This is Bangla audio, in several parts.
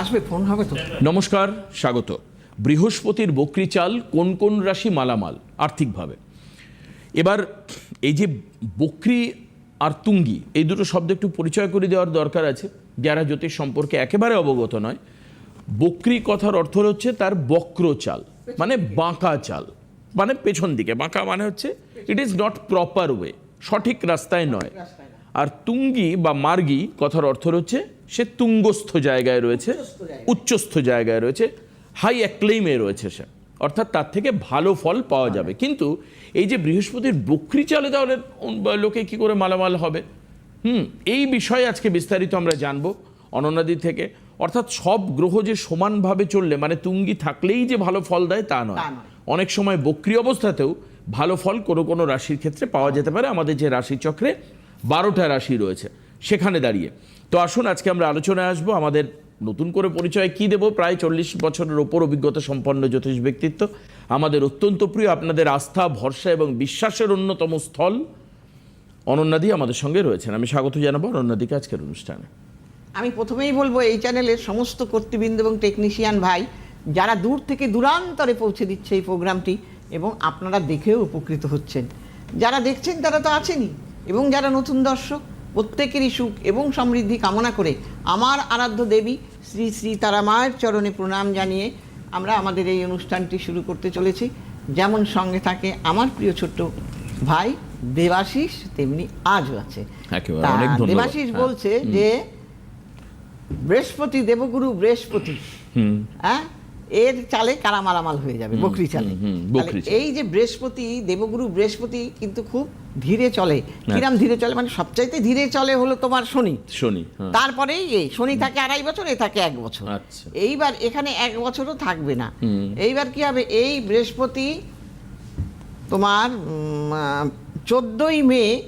আসবে ফোন হবে তো। নমস্কার, স্বাগত। বৃহস্পতির বকরি চাল কোন কোন রাশি মালামাল, আর্থিকভাবে? এবার এই যে বকরি আর তুঙ্গি, এই দুটো শব্দ একটু পরিচয় করে দেওয়ার দরকার আছে। যারা জ্যোতিষ সম্পর্কে একেবারে অবগত নয়। বকরি কথার অর্থ হচ্ছে তার বক্র চাল মানে বাঁকা চাল মানে পেছন দিকে। বাঁকা মানে হচ্ছে it is not proper way সঠিক রাস্তায় নয়। আর তুঙ্গি বা মার্গি কথার অর্থ হচ্ছে সে তুঙ্গস্থ জায়গায় রয়েছে উচ্চস্থ জায়গায় রয়েছে হাই অ্যাক্লেইমে রয়েছে সে। অর্থাৎ তার থেকে ভালো ফল পাওয়া যাবে। কিন্তু এই যে বৃহস্পতির বকরি চালে তাহলে লোকে কি করে মালামাল হবে? হুম এই বিষয়ে আজকে বিস্তারিত আমরা জানব অননাদি থেকে। অর্থাৎ সব গ্রহ যে সমানভাবে চললে মানে তুঙ্গি থাকলেই যে ভালো ফল দেয় তা নয়। অনেক সময় বক্রি অবস্থাতেও ভালো ফল কোনো কোনো রাশির ক্ষেত্রে পাওয়া যেতে পারে। আমাদের যে রাশি চক্রে বারোটা রাশি রয়েছে, সেখানে দাঁড়িয়ে। তো আসুন, আজকে আমরা আলোচনায় আসব আমাদের নতুন করে পরিচয় কি দেব? প্রায় চল্লিশ বছরের ওপর অভিজ্ঞতা সম্পন্ন জ্যোতিষ ব্যক্তিত্ব। আমাদের অত্যন্ত প্রিয়, আপনাদের আস্থা, ভরসা এবং বিশ্বাসের অন্যতম স্থল অনন্যাদি আমাদের সঙ্গে রয়েছেন। আমি স্বাগত জানাব অনন্যাদিকে আজকের অনুষ্ঠানে। আমি প্রথমেই বলব, এই চ্যানেলের সমস্ত কর্তৃবৃন্দ এবং টেকনিশিয়ান ভাই, যারা দূর থেকে দূরান্তরে পৌঁছে দিচ্ছে এই প্রোগ্রামটি এবং আপনারা দেখেও উপকৃত হচ্ছেন। যারা দেখছেন, তারা তো আছেনই। এবং যারা নতুন দর্শক প্রত্যেকেরই সুখ এবং সমৃদ্ধি কামনা করে আমার আরাধ্য দেবী শ্রী শ্রী তারা মায়ের চরণে প্রণাম জানিয়ে আমরা আমাদের এই অনুষ্ঠানটি শুরু করতে চলেছি। যেমন সঙ্গে থাকে আমার প্রিয় ছোট্ট ভাই দেবাশিস তেমনি আজও আছে। দেবাশিস হ্যাঁ। বলছে যে বৃহস্পতি দেবগুরু বৃহস্পতি। হ্যাঁ? এর চালে কারা মালামাল হয়ে যাবে বকরি চালে। এই যে বৃহস্পতি দেবগুরু বৃহস্পতি কিন্তু খুব ধীরে চলে। হ্যাঁ। কিরাম ধীরে চলে মানে সবচাইতে ধীরে চলে হলো তোমার শনি। শনি হ্যাঁ। তারপরেই এই শনি থাকে আড়াই বছর এ থাকে এক বছর। আচ্ছা। এইবার এখানে এক বছরও থাকবে না। এইবার কি হবে? এই বৃহস্পতি তোমার চোদ্দই মে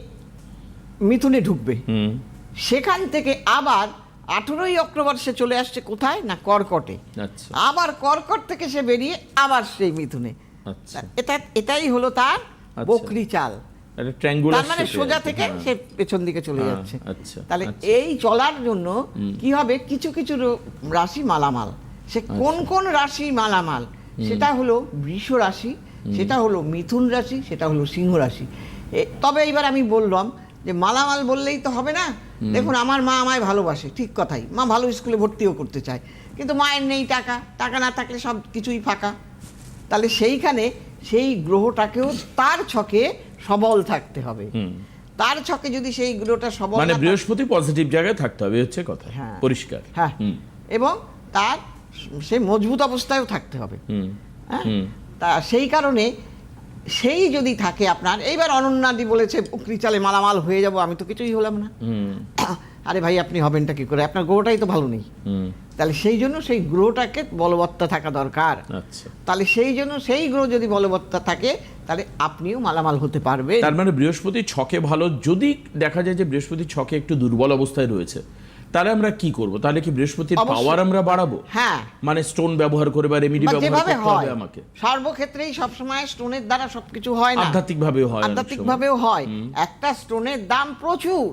মিথুনে ঢুকবে। হুম। সেখান থেকে আবার আঠেরোই অক্টোবর সে চলে আসছে কোথায়? না কর্কটে। আচ্ছা। আবার কর্কট থেকে সে বেরিয়ে আবার সেই মিথুনে। আচ্ছা। এটা এটাই হলো তার আচ্ছা। বকরি চাল। তার মানে সোজা থেকে সে পেছন দিকে চলে হ্যাঁ, যাচ্ছে। আচ্ছা, তাহলে। এই চলার জন্য কি হবে? কিছু কিছু রাশি মালামাল। সে। কোন কোন রাশি মালামাল? সেটা হলো বৃষ রাশি সেটা হলো মিথুন রাশি সেটা হলো সিংহ রাশি। তবে এইবার আমি বললাম যে মালামাল বললেই তো হবে না? দেখুন আমার মা আমায় ভালোবাসে ঠিক কথাই। মা ভালো স্কুলে ভর্তিও করতে চায়। কিন্তু মায়ের নেই টাকা টাকা না থাকলে সব কিছুই ফাঁকা। তাহলে সেইখানে সেই গ্রহটাকেও তার ছকে সবল থাকতে হবে। তার ছকে যদি সেই গ্রহটা সবল মানে বৃহস্পতি পজিটিভ জায়গায় থাকতে হবে হচ্ছে কথা। হ্যাঁ। পরিষ্কার। হ্যাঁ। এবং তার সে মজবুত অবস্থায়ও থাকতে হবে। হ্যাঁ? তা সেই কারণে সেই যদি থাকে আপনার এইবার অনন্যাদি বলেছে চালে মালামাল হয়ে যাব আমি তো কিছুই হলাম না। আরে ভাই আপনি হবেনটা কি করে? আপনার গ্রহটাই তো ভালো নেই। হুম। তাহলে সেই জন্য সেই গ্রহটাকে বলবত্তা থাকা দরকার। আচ্ছা। তাহলে সেই জন্য সেই গ্রহ যদি বলবত্তা থাকে তাহলে আপনিও মালামাল হতে পারবে তার মানে বৃহস্পতি ছকে ভালো যদি দেখা যায় যে বৃহস্পতি ছকে একটু দুর্বল অবস্থায় রয়েছে তাহলে আমরা কি করব? তাহলে কি বৃহস্পতির পাওয়ার আমরা বাড়াবো? হ্যাঁ। মানে স্টোন ব্যবহার করে বা রেমিডি ব্যবহার করতে হয়। হবে আমাকে। সর্বক্ষেত্রেই সবসময় স্টোনের দ্বারা সবকিছু হয় না। আধ্যাত্মিক ভাবেও হয় অনেক আধ্যাত্মিক ভাবেও হয়। একটা স্টোনের দাম প্রচুর।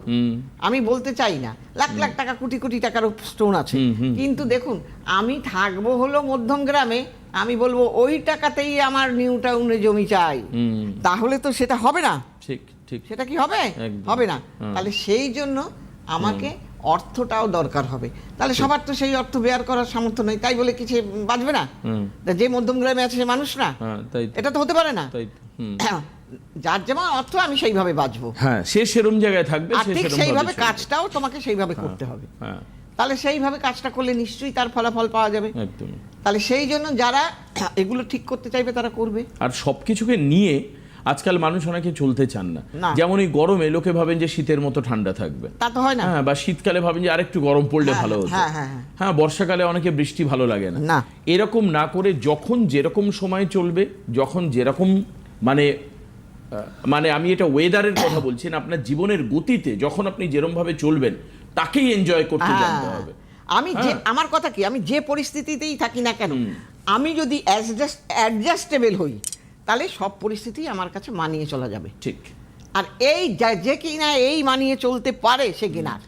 আমি বলতে চাই না। লাখ লাখ টাকা কোটি কোটি টাকার স্টোন আছে। কিন্তু দেখুন আমি থাকব হলো মধ্যম গ্রামে। আমি বলব ওই টাকাতেই আমার নিউ টাউনে জমি চাই। তাহলে তো সেটা হবে না। ঠিক ঠিক। সেটা কি হবে? হবে না। তাহলে সেই জন্য আমাকে অর্থটাও দরকার হবে। তাহলে সবার তো সেই অর্থ বেয়ার করার সামর্থ্য নেই তাই বলে কিছু বাঁচবে না? যে মধ্যম গ্রামে আছে সে মানুষ না। হ্যাঁ এটা তো হতে পারে না। যার যেমন অর্থ আমি সেইভাবে বাঁচবো। হ্যাঁ সে সেরম জায়গায় থাকবে ঠিক সেইভাবে কাজটাও তোমাকে সেইভাবে করতে হবে। হ্যাঁ। তাহলে সেইভাবে কাজটা করলে নিশ্চয়ই তার ফলাফল পাওয়া যাবে। তাহলে সেই জন্য যারা এগুলো ঠিক করতে চাইবে তারা করবে। আর সবকিছুকে নিয়ে আজকাল মানুষ অনেকে চলতে চান না। যেমন এই গরমে লোকে ভাবেন যে শীতের মতো ঠান্ডা থাকবে তা তো হয় না হ্যাঁ বা শীতকালে ভাবেন যে আরেকটু গরম পড়লে হ্যাঁ, ভালো হতো হ্যাঁ, হ্যাঁ, হ্যাঁ। বর্ষাকালে অনেকে বৃষ্টি ভালো লাগে না। এরকম না করে যখন যেরকম সময় চলবে যখন যেরকম মানে মানে আমি এটা ওয়েদারের কথা বলছি না আপনার জীবনের গতিতে যখন আপনি যেরকম ভাবে চলবেন তাকেই এনজয় করতে জানতে। হবে আমি যে। আমার কথা কি আমি যে পরিস্থিতিতেই থাকি না কেন আমি যদি অ্যাডজাস্টেবল হই তাহলে সব পরিস্থিতি আমার কাছে মানিয়ে চলা যাবে। ঠিক। আর এই যে কি না এই মানিয়ে চলতে পারে সে গেনার।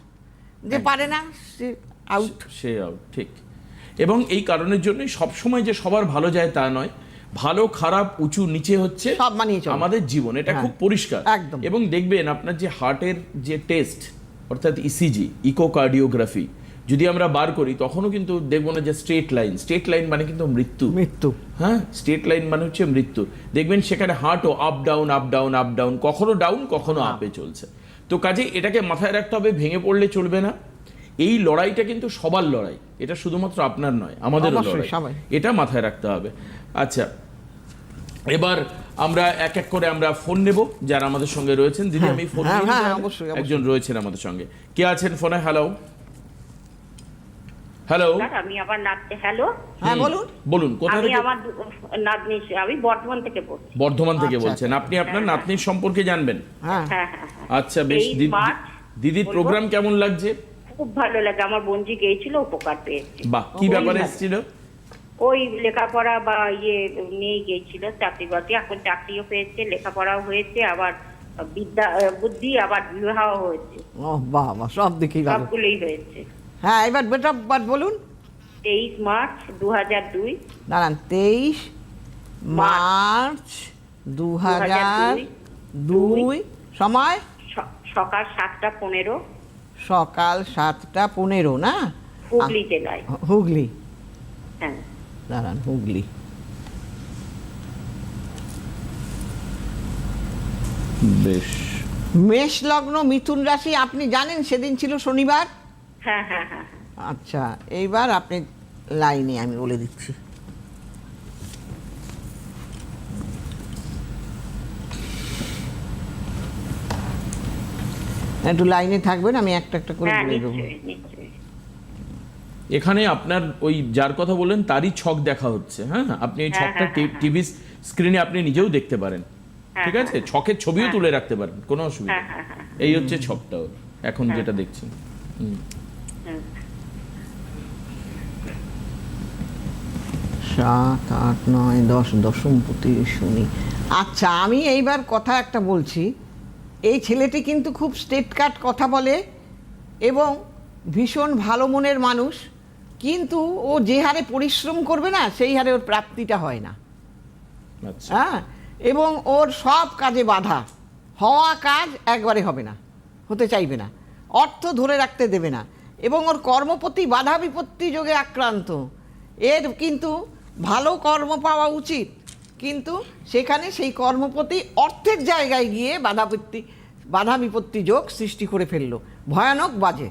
যে পারে না সে আউট সে আউট ঠিক। এবং এই কারণের জন্যই সবসময় যে সবার ভালো যায় তা নয় ভালো খারাপ উঁচু নিচে হচ্ছে সব মানিয়ে চলো। আমাদের জীবন। এটা হ্যাঁ, খুব পরিষ্কার। একদম। এবং দেখবেন আপনার যে হার্টের যে টেস্ট অর্থাৎ E ইসিজি ইকোকার্ডিওগ্রাফি যদি আমরা বার করি তখনও কিন্তু দেখব না যে স্ট্রেট লাইন স্ট্রেট লাইন মানে কিন্তু মৃত্যু। মৃত্যু। হ্যাঁ? স্ট্রেট লাইন মানে হচ্ছে মৃত্যু। দেখবেন সেখানে হার্টও up down up down up down কখনো ডাউন কখনো আপে চলছে। তো কাজে এটাকে মাথায় রাখতে হবে ভেঙে পড়লে চলবে না। এই লড়াইটা কিন্তু সবার লড়াই। এটা শুধুমাত্র আপনার নয় আমাদের লড়াই। এটা মাথায় রাখতে হবে। আচ্ছা এবার আমরা এক এক করে আমরা ফোন নেব যারা আমাদের সঙ্গে রয়েছেন। দিদি হ্যাঁ, আমি ফোন হ্যাঁ, হ্যাঁ। একজন রয়েছেন আমাদের সঙ্গে। কে আছেন ফোনে হ্যালো হ্যালো আমি আবার নাচতে হ্যালো হ্যাঁ বলুন। বলুন কোথা আমি থেকে? আমার নাতনি আমি বর্ধমান থেকে বলছি। বর্ধমান থেকে আচ্ছা, বলছেন। আপনি আপনার নাতনির সম্পর্কে জানবেন। হ্যাঁ। হ্যাঁ হ্যাঁ হ্যাঁ। আচ্ছা বেশ। দিদির প্রোগ্রাম কেমন লাগছে? খুব ভালো লাগে। আমার বোনজি গিয়েছিল উপকার পেয়েছে। বাহ কি ওই ব্যাপারে এসেছিল? ওই লেখাপড়া বা ইয়ে নিয়ে গিয়েছিল চাকরি বাকরি এখন চাকরিও পেয়েছে লেখাপড়াও হয়েছে আবার বিদ্যা বুদ্ধি আবার বিবাহ হয়েছে। ও বাহ বাহ সব দিকেই ভালো। সবগুলোই হয়েছে। হ্যাঁ এবার বেটা বাট বলুন। তেইশ মার্চ দু হাজার দুই। দাঁড়ান তেইশ মার্চ দু হাজার দুই। সময়? সকাল সাতটা পনেরো। সকাল সাতটা পনেরো না? হুগলি জেলায়। হুগলি। হ্যাঁ। দাঁড়ান হুগলি। বেশ। মেষ লগ্ন মিথুন রাশি আপনি জানেন সেদিন ছিল শনিবার? হ্যাঁ হ্যাঁ হ্যাঁ আচ্ছা এইবার আপনি লাইনে আমি বলে দিচ্ছি। একটু লাইনে থাকবেন আমি একটা একটা করে বলে দেবো। এখানে আপনার ওই যার কথা বললেন তারই ছক দেখা হচ্ছে হ্যাঁ আপনি এই হ্যাঁ, ছকটা টিভি স্ক্রিনে আপনি নিজেও দেখতে পারেন ঠিক আছে? ছকের ছবিও তুলে রাখতে পারেন কোনো অসুবিধা নেই। এই হচ্ছে ছকটা এখন যেটা দেখছেন। হুম। হ্যাঁ। সাত আট নয় দশ দশমপতি শনি আচ্ছা আমি এইবার কথা একটা বলছি। এই ছেলেটি কিন্তু খুব স্টেট কাট কথা বলে এবং ভীষণ ভালো মনের মানুষ কিন্তু ও যে হারে পরিশ্রম করবে না সেই হারে ওর প্রাপ্তিটা হয় না। আচ্ছা। হ্যাঁ? এবং ওর সব কাজে বাধা। হওয়া কাজ একবারে হবে না হতে চাইবে না। অর্থ ধরে রাখতে দেবে না। এবং ওর কর্মপতি বাধা বিপত্তি যোগে আক্রান্ত। এর কিন্তু ভালো কর্ম পাওয়া উচিত। কিন্তু সেখানে সেই কর্মপতি অর্থের জায়গায় গিয়ে বাধা বিপত্তি বাধা বিপত্তি যোগ সৃষ্টি করে ফেলল। ভয়ানক বাজে।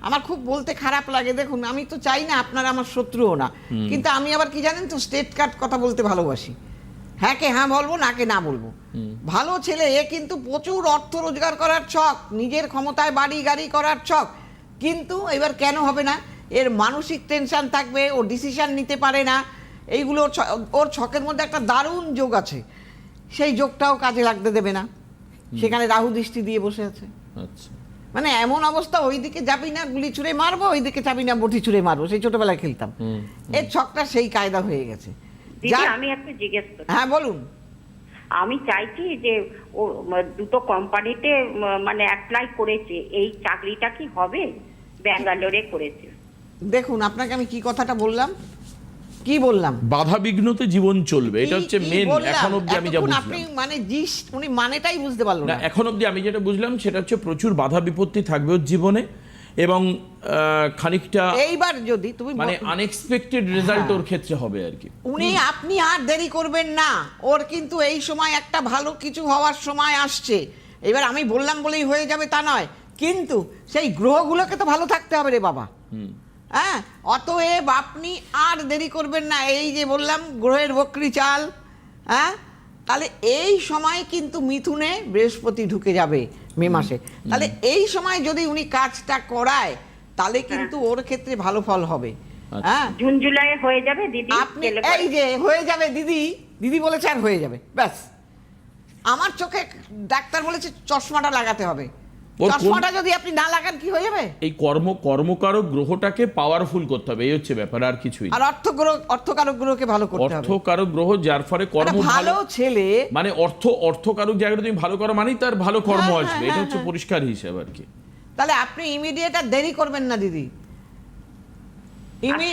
আমার খুব বলতে খারাপ লাগে। দেখুন আমি তো চাই না আপনারা আমার শত্রুও না। কিন্তু আমি আবার কি জানেন তো স্টেট কাট কথা বলতে ভালোবাসি। হ্যাঁ কে হ্যাঁ বলব না কে না বলব। ভালো ছেলে এ কিন্তু প্রচুর অর্থ রোজগার করার ছক নিজের ক্ষমতায় বাড়ি গাড়ি করার ছক। কিন্তু এবার কেন হবে না? এর মানসিক টেনশন থাকবে ও ডিসিশন নিতে পারে না। এইগুলো ওর ওর ছকের মধ্যে একটা দারুণ যোগ আছে। সেই যোগটাও কাজে লাগতে দেবে না। সেখানে রাহু দৃষ্টি দিয়ে বসে আছে। আচ্ছা। মানে এমন অবস্থা ওইদিকে যাবি না গুলি ছুঁড়ে মারবো ওইদিকে যাবি না বটি ছুঁড়ে মারবো সেই ছোটবেলায় খেলতাম। এর ছকটা সেই কায়দা হয়ে গেছে। আমি একটা জিজ্ঞেস করি। হ্যাঁ বলুন। আমি চাইছি যে ও দুটো কোম্পানিতে মানে অ্যাপ্লাই করেছে। এই চাকরিটা কি হবে? ব্যাঙ্গালোরে করেছে। দেখুন আপনাকে আমি কি কথাটা বললাম? কি বললাম? বাধা বিঘ্নতে জীবন চলবে এটা হচ্ছে মেন এখন অবধি আমি যা বুঝলাম। আপনি মানে জিস উনি মানেটাই বুঝতে পারল না না। এখন অবধি আমি যেটা বুঝলাম সেটা হচ্ছে প্রচুর বাধা বিপত্তি থাকবে ওর জীবনে এবং খানিকটা এইবার যদি তুমি মানে আনএক্সপেক্টেড রেজাল্ট ওর ক্ষেত্রে হবে আর কি। উনি আপনি আর দেরি করবেন না ওর কিন্তু এই সময় একটা ভালো কিছু হওয়ার সময় আসছে। এবার আমি বললাম বলেই হয়ে যাবে তা নয় কিন্তু সেই গ্রহগুলোকে তো ভালো থাকতে হবে রে বাবা। হুম। হ্যাঁ অতএব আপনি আর দেরি করবেন না। এই যে বললাম গ্রহের বকরি চাল হ্যাঁ? তাহলে এই সময় কিন্তু মিথুনে বৃহস্পতি ঢুকে যাবে মে মাসে। তাহলে এই সময় যদি উনি কাজটা করায় তাহলে কিন্তু ওর ক্ষেত্রে ভালো ফল হবে। আচ্ছা। হ্যাঁ? জুন জুলাই হয়ে যাবে দিদি আপনি এই যে হয়ে যাবে দিদি দিদি বলেছে আর হয়ে যাবে ব্যাস। আমার চোখে ডাক্তার বলেছে চশমাটা লাগাতে হবে। চশমাটা যদি আপনি না লাগান কি হয়ে যাবে? এই কর্ম কর্মকারক গ্রহটাকে পাওয়ারফুল করতে হবে এই হচ্ছে ব্যাপার আর কিছুই আর অর্থ গ্রহ অর্থকারক গ্রহকে ভালো করতে হবে। অর্থকারক গ্রহ যার ফলে কর্ম ভালো ছেলে মানে অর্থ অর্থকারক জায়গাটা তুমি ভালো করো মানেই তার ভালো কর্ম হ্যাঁ, আসবে। হ্যাঁ, এটা হ্যাঁ, হচ্ছে। পরিষ্কার হিসাব আর কি। তাহলে আপনি ইমিডিয়েট আর দেরি করবেন না দিদি।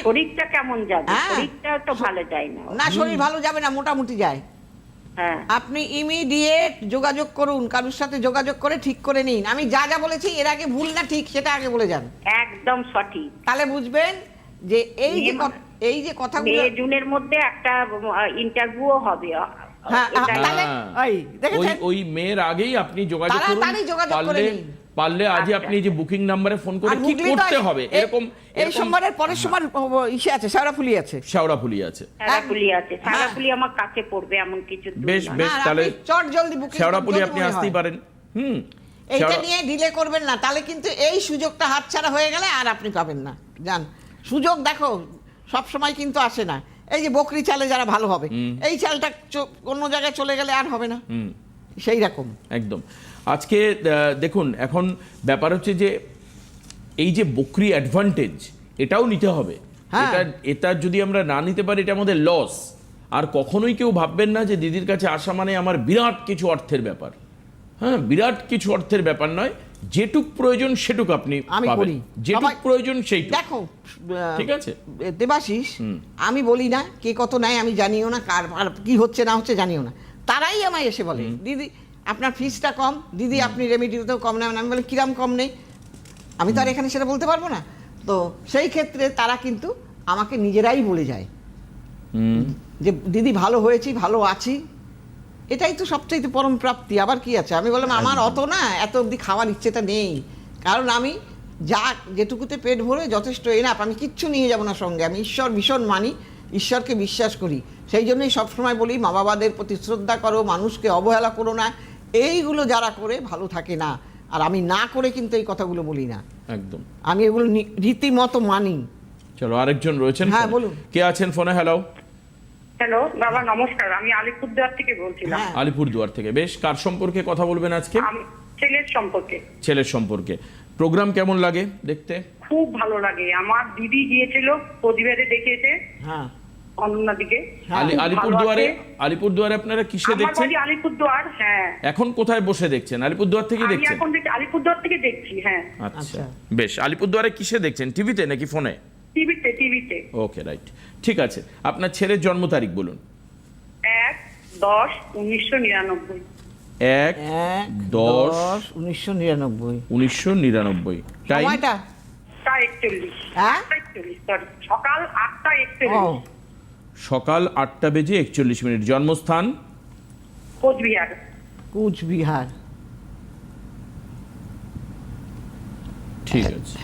শরীরটা কেমন যাবে। শরীরটা তো ভালো যায় না। না শরীর ভালো যাবে না মোটামুটি যায়। আপনি ইমিডিয়েট যোগাযোগ করুন কারোর সাথে যোগাযোগ করে ঠিক করে নিন। আমি যা যা বলেছি এর আগে ভুল না ঠিক সেটা আগে বলে যান। একদম সঠিক। তাহলে বুঝবেন যে এই যে এই যে কথাগুলো মে জুনের মধ্যে একটা ইন্টারভিউ হবে। হ্যাঁ, হ্যাঁ, তাহলে- হ্যাঁ। ওই, ওই মেয়ের আগেই আপনি যোগাযোগ করুন তাহলে যোগাযোগ করে নিন। পারলে আজই আচ্ছা। আপনি যে বুকিং নাম্বারে ফোন করে কি করতে এই- হবে? এরকম এই সোমবারের পরের সোমবার ও- ইসে আছে শেওড়াফুলি আছে। শেওড়াফুলি আছে। সারাপুলি আছে। সারাপুলি আমার কাছে পড়বে এমন কিছু বেশ, বেশ। তাহলে চট জলদি বুকিং শেওড়াফুলি আপনি আসতেই পারেন। হুম। এইটা নিয়ে ডিলে করবেন না তাহলে কিন্তু এই সুযোগটা হাতছাড়া হয়ে গেলে আর আপনি পাবেন না। জান সুযোগ দেখো সব সময় কিন্তু আসে না। এই যে বকরি চালে যারা ভালো হবে এই চালটা চ- অন্য জায়গায় চলে গেলে আর হবে না। সেই রকম। একদম। আজকে দেখুন এখন ব্যাপার হচ্ছে যে এই যে বকরি অ্যাডভান্টেজ এটাও নিতে হবে। হ্যাঁ। এটা এটা যদি আমরা না নিতে পারি এটা আমাদের লস আর কখনোই কেউ ভাববেন না যে দিদির কাছে আসা মানে আমার বিরাট কিছু অর্থের ব্যাপার। হ্যাঁ বিরাট কিছু অর্থের ব্যাপার নয়। যেটুক প্রয়োজন সেটুক আপনি আমি করি। যেটুক প্রয়োজন সেই দেখো ঠিক আছে? দেবাশিস আমি বলি না কে কত নেয় আমি জানিও না কার কি হচ্ছে না হচ্ছে জানিও না। তারাই আমায় এসে বলে দিদি আপনার ফিসটা কম দিদি আপনি রেমিডিতেও কম নেন। আমি বলি কিরাম কম নেই? আমি তো আর এখানে সেটা বলতে পারব না। তো সেই ক্ষেত্রে তারা কিন্তু আমাকে নিজেরাই বলে যায়। যে দিদি ভালো হয়েছি ভালো আছি। এটাই তো সবচাইতে পরম প্রাপ্তি। আবার কি আছে? আমি বললাম আমার অত না এত অবধি খাওয়ার ইচ্ছেটা নেই। কারণ আমি যা যেটুকুতে পেট ভরে যথেষ্ট এনাপ আমি কিচ্ছু নিয়ে যাব না সঙ্গে। আমি ঈশ্বর ভীষণ মানি ঈশ্বরকে বিশ্বাস করি। সেই জন্যই সবসময় বলি মা বাবাদের প্রতি শ্রদ্ধা করো মানুষকে অবহেলা করো না। এইগুলো যারা করে ভালো থাকে না। আর আমি না করে কিন্তু এই কথাগুলো বলি না। একদম। আমি এগুলো রীতিমতো মানি। চলো আরেকজন রয়েছেন হ্যাঁ, বলুন। কে আছেন ফোনে? হ্যালো হ্যালো বাবা নমস্কার। আমি আলিপুরদুয়ার থেকে বলছিলাম। হ্যাঁ। আলিপুরদুয়ার থেকে। বেশ কার সম্পর্কে কথা বলবেন আজকে? ছেলের সম্পর্কে। ছেলের সম্পর্কে। প্রোগ্রাম কেমন লাগে দেখতে? খুব ভালো লাগে। আমার দিদি গিয়েছিল প্রতিবাদে দেখিয়েছে। হ্যাঁ। হ্যাঁ, আলি- খুব ভালো আলিপুরদুয়ারে আলিপুরদুয়ারে আপনারা কিসে দেখছেন? আলিপুরদুয়ার হ্যাঁ। এখন কোথায় বসে দেখছেন? আলিপুরদুয়ার থেকে দেখছেন? এখন আলিপুরদুয়ার থেকে দেখছি হ্যাঁ। আচ্ছা। আচ্ছা। বেশ আলিপুরদুয়ারে কিসে দেখছেন? টিভিতে নাকি ফোনে? টিভিতে টিভিতে। Okay right. ঠিক আছে। আপনার ছেলের জন্ম তারিখ বলুন। এক দশ উনিশশো নিরানব্বই। এক দশ উনিশশো নিরানব্বই। উনিশশো নিরানব্বই। টাইম সময়টা? একচল্লিশ। হ্যাঁ? সকাল আটটা একচল্লিশ। সকাল আটটা বেজে একচল্লিশ মিনিট। জন্মস্থান? কোচবিহার। কোচবিহার। ঠিক আছে।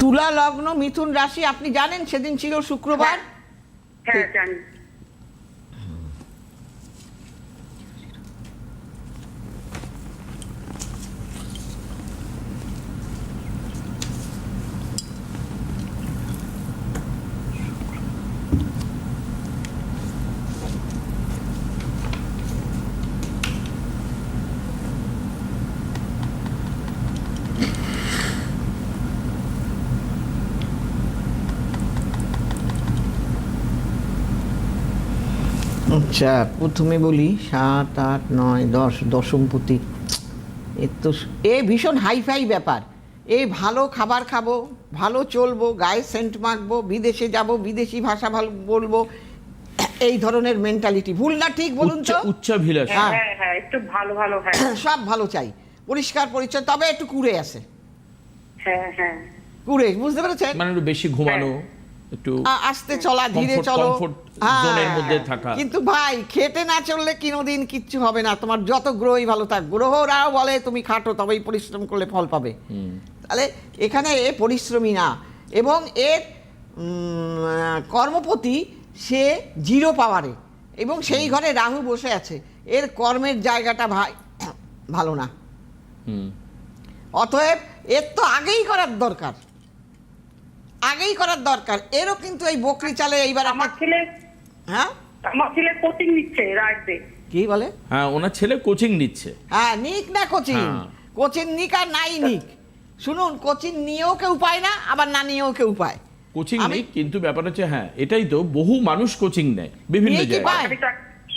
তুলা লগ্ন মিথুন রাশি আপনি জানেন সেদিন ছিল শুক্রবার? হ্যাঁ জানি। আচ্ছা প্রথমে বলি সাত আট নয় দশ দশম দশমপতি এ তো এ ভীষণ হাইফাই ব্যাপার। এ ভালো খাবার খাব ভালো চলবো গায়ে সেন্ট মাখবো বিদেশে যাব বিদেশি ভাষা ভালো বলব এই ধরনের মেন্টালিটি ভুল না ঠিক বলুন উচ্চ তো? উচ্চাভিলাষ। হ্যাঁ। হ্যাঁ হ্যাঁ একটু ভালো ভালো হ্যাঁ। সব ভালো চাই। পরিষ্কার পরিচ্ছন্ন তবে একটু কুড়ে আছে। হ্যাঁ হ্যাঁ। কুড়ে বুঝতে পেরেছেন? মানে একটু বেশি ঘুমানো। একটু আস্তে চলা ধীরে চলো। comfort হ্যাঁ। মধ্যে থাকা। কিন্তু ভাই খেটে না চললে কোনোদিন কিচ্ছু হবে না। তোমার যত গ্রহই ভালো থাক গ্রহরাও বলে তুমি খাটো তবেই পরিশ্রম করলে ফল পাবে। তাহলে এখানে এ পরিশ্রমী না। এবং এর কর্মপতি সে জিরো পাওয়ারে। এবং সেই ঘরে রাহু বসে আছে। এর কর্মের জায়গাটা ভাই ভালো না। হুম। অতএব এর তো আগেই করার দরকার। আগেই করার দরকার। এরও কিন্তু এই বকরি চালে এইবার আমার ছেলে হ্যাঁ? আমার ছেলে কোচিং নিচ্ছে রাখবে কি বলে? হ্যাঁ ওনার ছেলে কোচিং নিচ্ছে। হ্যাঁ নিক না কোচিং হ্যাঁ। কোচিং নিক আর নাই নিক। শুনুন কোচিং নিয়েও কেউ পায় না আবার না নিয়েও কেউ পায়। কোচিং নেই কিন্তু ব্যাপার হচ্ছে হ্যাঁ এটাই তো বহু মানুষ কোচিং নেয় বিভিন্ন জায়গায়।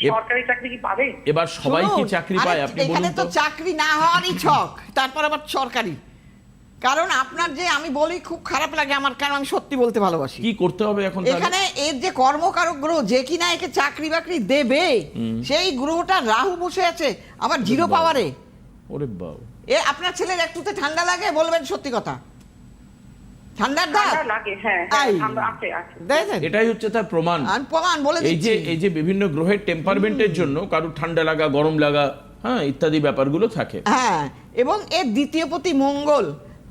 সরকারি চাকরি কি পাবে? এবার সবাই কি চাকরি পায় আপনি এখানে বলুন তো তো। চাকরি না হওয়ারই ছক তারপর আবার সরকারি। কারণ আপনার যে আমি বলি খুব খারাপ লাগে আমার কারণ আমি সত্যি বলতে ভালোবাসি। কি করতে হবে এখন এখানে এর যে কর্মকারক গ্রহ যে কিনা একে চাকরি বাকরি দেবে সেই গ্রহটা রাহু বসে আছে আবার জিরো পাওয়ারে। ওরে বাবা। এ আপনার ছেলের একটুতে ঠান্ডা লাগে বলবেন সত্যি কথা। ঠান্ডার দাগ? ঠান্ডা লাগে হ্যাঁ হ্যাঁ, এটাই হচ্ছে তার প্রমাণ। প্রমাণ বলে এই যে এই যে বিভিন্ন গ্রহের টেম্পারমেন্টের জন্য কারও ঠান্ডা লাগা গরম লাগা হ্যাঁ ইত্যাদি ব্যাপারগুলো থাকে। হ্যাঁ এবং এর দ্বিতীয় পতি মঙ্গল।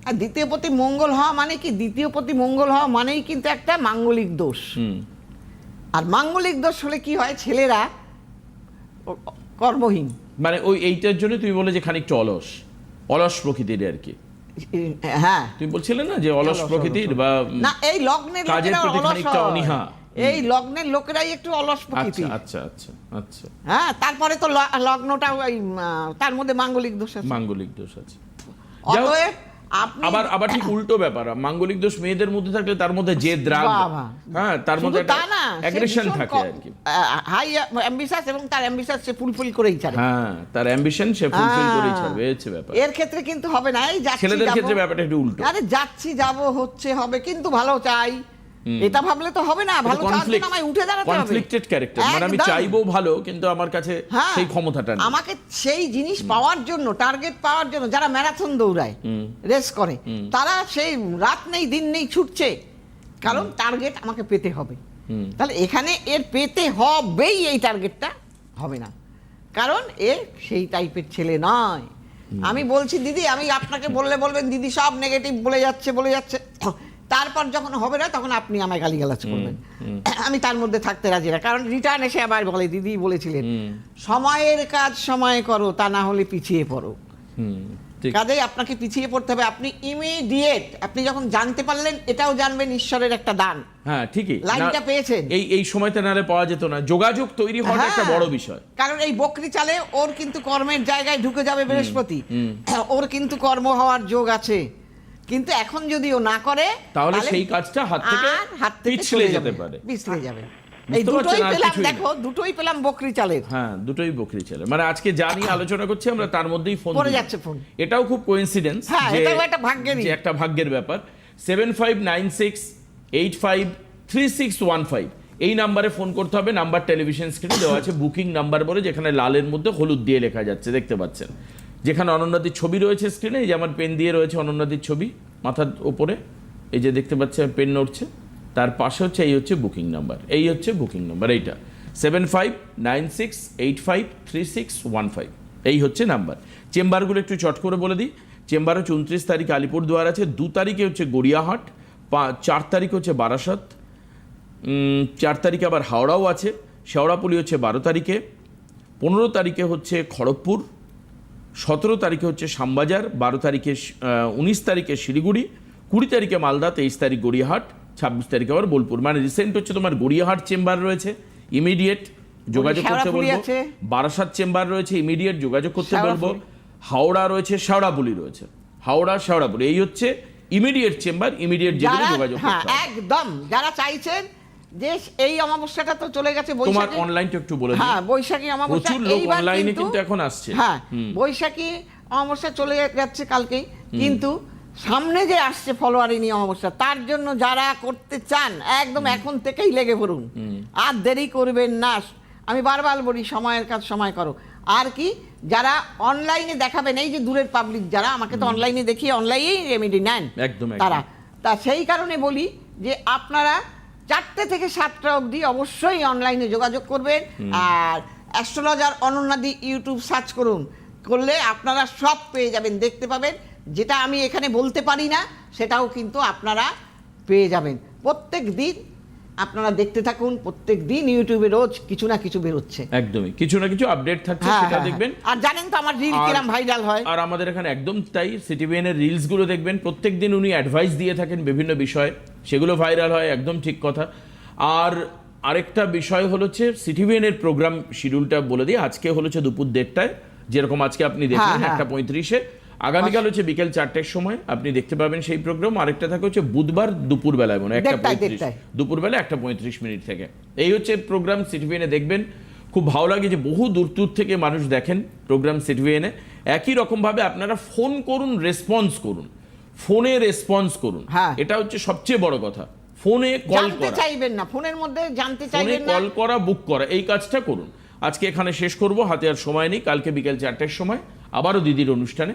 আর দ্বিতীয় পতি মঙ্গল হওয়া মানে কি? দ্বিতীয় পতি মঙ্গল হওয়া মানেই কিন্তু একটা মাঙ্গলিক দোষ। আর মাঙ্গলিক দোষ হলে কি হয়? ছেলেরা কর্মহীন। মানে ওই এইটার জন্য তুমি বলে যে খানিকটা অলস। অলস প্রকৃতির আর কি। হ্যাঁ। তুমি বলছিলে না যে অলস প্রকৃতির বা না এই লগ্নের কাজের লোকেরা প্রতি অলস খানিকটা হয়। অনীহা। এই লগ্নের লোকেরাই একটু অলস আচ্ছা প্রকৃতি আচ্ছা আচ্ছা আচ্ছা। হ্যাঁ তারপরে তো লগ্নটা ওই তার মধ্যে মাঙ্গলিক দোষ আছে। মাঙ্গলিক দোষ আছে। অতএব আবার আবার ঠিক উল্টো ব্যাপার মাঙ্গলিক দোষ মেয়েদের মধ্যে থাকলে তার মধ্যে যে দ্রাগ হ্যাঁ তার মধ্যে একটা অ্যাগ্রেশন থাকে আর কি। হাই অ্যাম্বিশাস এবং তার অ্যাম্বিশাস সে ফুলফিল করেই ছাড়ে। হ্যাঁ তার অ্যাম্বিশন সে ফুলফিল। করেই ছাড়বে এই হচ্ছে ব্যাপার। এর ক্ষেত্রে কিন্তু হবে না এই যাচ্ছি ছেলেদের ক্ষেত্রে ব্যাপারটা একটু উল্টো। আরে যাচ্ছি যাব হচ্ছে হবে কিন্তু ভালো চাই। এটা ভাবলে তো হবে না ভালো জন্য আমায় উঠে দাঁড়াতে হবে। কনফ্লিক্টেড ক্যারেক্টার মানে আমি চাইব ভালো কিন্তু আমার কাছে হ্যাঁ। সেই ক্ষমতাটা নেই। আমাকে সেই জিনিস পাওয়ার জন্য টার্গেট পাওয়ার জন্য যারা ম্যারাথন দৌড়ায় রেস করে তারা সেই রাত নেই দিন নেই ছুটছে। কারণ টার্গেট আমাকে পেতে হবে। তাহলে এখানে এর পেতে হবেই এই টার্গেটটা হবে না। কারণ এ সেই টাইপের ছেলে নয়। আমি বলছি দিদি আমি আপনাকে বললে বলবেন দিদি সব নেগেটিভ বলে যাচ্ছে বলে যাচ্ছে। তারপর যখন হবে না তখন আপনি আমায় গালিগালাজ করবেন। আমি তার মধ্যে থাকতে রাজি না। কারণ রিটার্ন এসে আবার বলে দিদি বলেছিলেন সময়ের কাজ সময় করো তা না হলে পিছিয়ে পড়ো। কাজেই আপনাকে পিছিয়ে পড়তে হবে। আপনি ইমিডিয়েট আপনি যখন জানতে পারলেন এটাও জানবেন ঈশ্বরের একটা দান। হ্যাঁ ঠিকই। লাইনটা পেয়েছেন। এই এই সময়তে নাহলে পাওয়া যেত না। যোগাযোগ তৈরি হওয়াটা একটা হ্যাঁ। বড় বিষয়। কারণ এই বকরি চালে ওর কিন্তু কর্মের জায়গায় ঢুকে যাবে বৃহস্পতি। ওর কিন্তু কর্ম হওয়ার যোগ আছে। কিন্তু এখন যদি ও না করে তাহলে সেই কাজটা হাত থেকে হাত থেকে পিছলে যেতে পারে। পিছলে যাবে। এই দুটোই পেলাম দেখো দুটোই পেলাম বকরি চালের। হ্যাঁ দুটোই বকরি ছেলে মানে আজকে যা নিয়ে আলোচনা করছি আমরা তার মধ্যেই ফোন পড়ে যাচ্ছে ফোন। এটাও খুব কোইন্সিডেন্স হ্যাঁ, এটাও একটা ভাগ্যেরই। যে একটা ভাগ্যের ব্যাপার। Seven five nine six eight five three six one five এই নাম্বারে ফোন করতে হবে নাম্বার টেলিভিশন স্ক্রিনে দেওয়া আছে বুকিং নাম্বার বলে যেখানে লালের মধ্যে হলুদ দিয়ে লেখা যাচ্ছে দেখতে পাচ্ছেন। যেখানে অনন্যাদির ছবি রয়েছে স্ক্রিনে এই যে আমার পেন দিয়ে রয়েছে অনন্যাদির ছবি, মাথার ওপরে, এই যে দেখতে পাচ্ছেন পেন নড়ছে, তার পাশে হচ্ছে, এই হচ্ছে বুকিং নাম্বার এই হচ্ছে বুকিং নাম্বার এইটা। Seven five nine six eight five three six one five এই হচ্ছে নাম্বার চেম্বারগুলো একটু চট করে বলে দিই। চেম্বার হচ্ছে উনত্রিশ তারিখ আলিপুরদুয়ার আছে, দু তারিখে হচ্ছে গড়িয়াহাট, পা- চার তারিখ হচ্ছে বারাসত চার তারিখে আবার হাওড়াও আছে শেওড়াপুলি হচ্ছে বারো তারিখে, পনেরো তারিখে হচ্ছে খড়গপুর সতেরো তারিখে হচ্ছে শ্যামবাজার বারো তারিখে উনিশ তারিখে শিলিগুড়ি কুড়ি তারিখে মালদা তেইশ তারিখ গড়িয়াহাট ছাব্বিশ তারিখে আবার বোলপুর। মানে রিসেন্ট হচ্ছে তোমার গড়িয়াহাট চেম্বার রয়েছে ইমিডিয়েট যোগাযোগ করতে বলব। বারাসাত চেম্বার রয়েছে ইমিডিয়েট যোগাযোগ করতে বলব। হাওড়া রয়েছে শেওড়াপুলি রয়েছে। হাওড়া শেওড়াপুলি এই হচ্ছে ইমিডিয়েট চেম্বার ইমিডিয়েট যেগুলো যোগাযোগ হ্যাঁ। একদম। যারা চাইছেন যে এই অমাবস্যাটা তো চলে গেছে তোমার অনলাইনটা একটু বলে হ্যাঁ বৈশাখী অমাবস্যা এইবার অনলাইনে কিন্তু এখন আসছে। হ্যাঁ বৈশাখী অমাবস্যা চলে যাচ্ছে কালকেই কিন্তু সামনে যে আসছে ফলোয়ারিনী অমাবস্যা তার জন্য যারা করতে চান একদম এখন থেকেই লেগে পড়ুন। আর দেরি করবেন না। আমি বারবার বলি সময়ের কাজ সময় করো। আর কি যারা অনলাইনে দেখাবেন এই যে দূরের পাবলিক যারা আমাকে তো অনলাইনে দেখিয়ে অনলাইনেই রেমেডি নেন একদম। তারা। তা সেই কারণে বলি যে আপনারা চারটে থেকে সাতটা অবধি অবশ্যই অনলাইনে যোগাযোগ করবেন। আর অ্যাস্ট্রোলজার অনন্যাদি ইউটিউব সার্চ করুন। করলে আপনারা সব পেয়ে যাবেন দেখতে পাবেন। যেটা আমি এখানে বলতে পারি না সেটাও কিন্তু আপনারা পেয়ে যাবেন। প্রত্যেক দিন আপনারা দেখতে থাকুন প্রত্যেক দিন ইউটিউবে রোজ কিছু না কিছু বেরোচ্ছে। একদমই। কিছু না কিছু আপডেট থাকছে হ্যাঁ, সেটা হ্যাঁ, দেখবেন। হ্যাঁ। আর জানেন তো আমার রিল কিরাম ভাইরাল হয়। আর আমাদের এখানে একদম তাই সিটিভিএন এর রিলসগুলো দেখবেন। প্রত্যেক দিন উনি অ্যাডভাইস দিয়ে থাকেন বিভিন্ন বিষয়ে। সেগুলো ভাইরাল হয় একদম ঠিক কথা। আর আরেকটা বিষয় হলো হচ্ছে সিটিভিএন এর প্রোগ্রাম শিডিউলটা বলে দিই। আজকে হলো হচ্ছে দুপুর দেড়টায়। যেরকম আজকে আপনি দেখলেন। একটা পঁয়ত্রিশে। আগামীকাল হচ্ছে বিকেল চারটের সময় আপনি দেখতে পাবেন সেই প্রোগ্রাম আরেকটা থাকে হচ্ছে বুধবার দুপুর বেলায় মনে একটা পঁয়ত্রিশ। দুপুরবেলা একটা পঁয়ত্রিশ মিনিট থেকে। এই হচ্ছে প্রোগ্রাম সিটিভিএনে দেখবেন খুব ভালো লাগে যে বহু দূর দূর থেকে মানুষ দেখেন প্রোগ্রাম সিটিভিএনে একই রকমভাবে আপনারা ফোন করুন রেসপন্স করুন। ফোনে রেসপন্স করুন। হ্যাঁ। এটা হচ্ছে সবচেয়ে বড় কথা। ফোনে কল করা। চাইবেন না ফোনের মধ্যে জানতে চাইবেন না। কল করা বুক করা এই কাজটা করুন। আজকে এখানে শেষ করব হাতে আর সময় নেই কালকে বিকেল চারটের সময় আবারও দিদির অনুষ্ঠানে।